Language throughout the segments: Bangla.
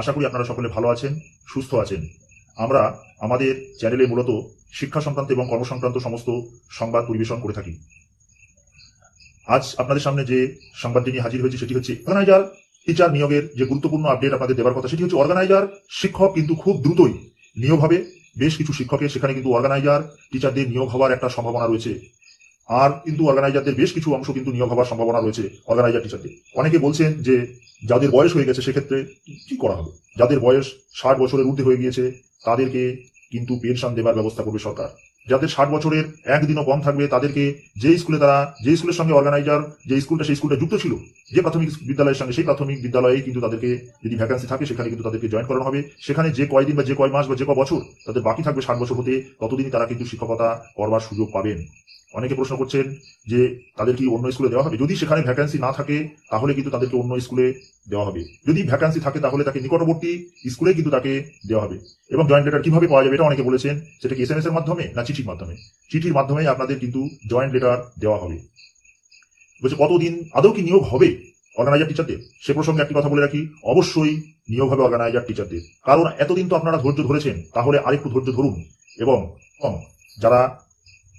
আশা করি আপনারা সকলে ভালো আছেন, সুস্থ আছেন। আমরা আমাদের চ্যানেলে মূলত শিক্ষা সংক্রান্ত এবং কর্মসংক্রান্ত সমস্ত সংবাদ পরিবেশন করে থাকি। আজ আপনাদের সামনে যে সংবাদটি নিয়ে হাজির হয়েছে সেটি হচ্ছে অর্গানাইজার টিচার নিয়োগের যে গুরুত্বপূর্ণ আপডেট আপনাদের দেওয়ার কথা, সেটি হচ্ছে অর্গানাইজার শিক্ষক কিন্তু খুব দ্রুতই নিয়োগ হবে। বেশ কিছু শিক্ষকের সেখানে কিন্তু অর্গানাইজার টিচারদের নিয়োগ হওয়ার একটা সম্ভাবনা রয়েছে। আর কিন্তু অর্গানাইজারদের বেশ কিছু অংশ কিন্তু নিয়োগ হওয়ার সম্ভাবনা রয়েছে অর্গানাইজার টিচারদের। অনেকে বলছেন যে যাদের বয়স হয়ে গেছে সেক্ষেত্রে কি করা হবে? যাদের বয়স ষাট বছরের ঊর্ধ্বে হয়ে গিয়েছে, তাদেরকে কিন্তু পেনশন দেবার ব্যবস্থা করবে সরকার। যাদের ষাট বছরের একদিনও কম থাকবে, তাদেরকে যে স্কুলে তারা, যে স্কুলের সঙ্গে অর্গানাইজার, যে স্কুলটা সেই স্কুলটা যুক্ত ছিল, যে প্রাথমিক বিদ্যালয়ের সঙ্গে সেই প্রাথমিক বিদ্যালয়ে কিন্তু তাদেরকে যদি ভ্যাকান্সি থাকে, সেখানে কিন্তু তাদেরকে জয়েন করানো হবে। সেখানে যে কয়দিন বা যে কয় মাস বা যে কয় বছর তাদের বাকি থাকবে ষাট বছর হতে, ততদিনই তারা কিন্তু শিক্ষকতা করবার সুযোগ পাবেন। অনেকে প্রশ্ন করছেন যে তাদের কি অন্য স্কুলে দেওয়া হবে। যদি সেখানে ভ্যাকান্সি না থাকে, তাহলে কিন্তু তাদেরকে অন্য স্কুলে দেওয়া হবে। যদি ভ্যাকান্সি থাকে, তাহলে তাকে নিকটবর্তী স্কুলে কিন্তু তাকে দেওয়া হবে। এবং জয়েন্ট লেটার কীভাবে পাওয়া যাবে, এটা অনেকে বলেছেন। সেটা কি এস এম এস এর মাধ্যমে না চিঠির মাধ্যমে? চিঠির মাধ্যমে আপনাদের কিন্তু জয়েন্ট লেটার দেওয়া হবে। বলছে, কতদিন? আদৌ কি নিয়োগ হবে অর্গানাইজার টিচারদের সে প্রসঙ্গে একটি কথা বলে রাখি। অবশ্যই নিয়োগ হবে অর্গানাইজার টিচারদের কারণ এতদিন তো আপনারা ধৈর্য ধরেছেন, তাহলে আরেকটু ধৈর্য ধরুন। এবং যারা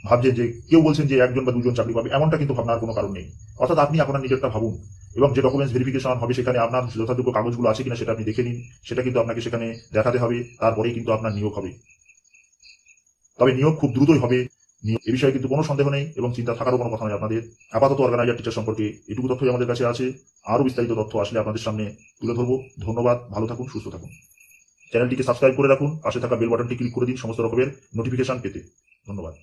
ভাবছেন যে, কেউ বলছেন যে একজন বা দুজন চাকরি পাবে, এমনটা কিন্তু ভাবনার কোনো কারণ নেই। অর্থাৎ আপনি আপনার নিজেরটা ভাবুন, এবং যে ডকুমেন্টস ভেরিফিকেশন হবে সেখানে আপনার যথাযোগ্য কাগজগুলো আছে কিনা সেটা আপনি দেখে নিন, সেটা কিন্তু আপনাকে সেখানে দেখাতে হবে, তারপরেই কিন্তু আপনার নিয়োগ হবে। তবে নিয়োগ খুব দ্রুতই হবে এ বিষয়ে কিন্তু কোনো সন্দেহ নেই, এবং চিন্তা থাকারও কোনো কথা নেই আপনাদের। আপাতত অর্গানাইজার টিচার সম্পর্কে এটুকু তথ্যই আমাদের কাছে আছে। আরও বিস্তারিত তথ্য আসলে আপনাদের সামনে তুলে ধরবো। ধন্যবাদ, ভালো থাকুন, সুস্থ থাকুন। চ্যানেলটিকে সাবস্ক্রাইব করে রাখুন, পাশে থাকা বেল বাটনটি ক্লিক করে দিন সমস্ত রকমের নোটিফিকেশন পেতে। ধন্যবাদ।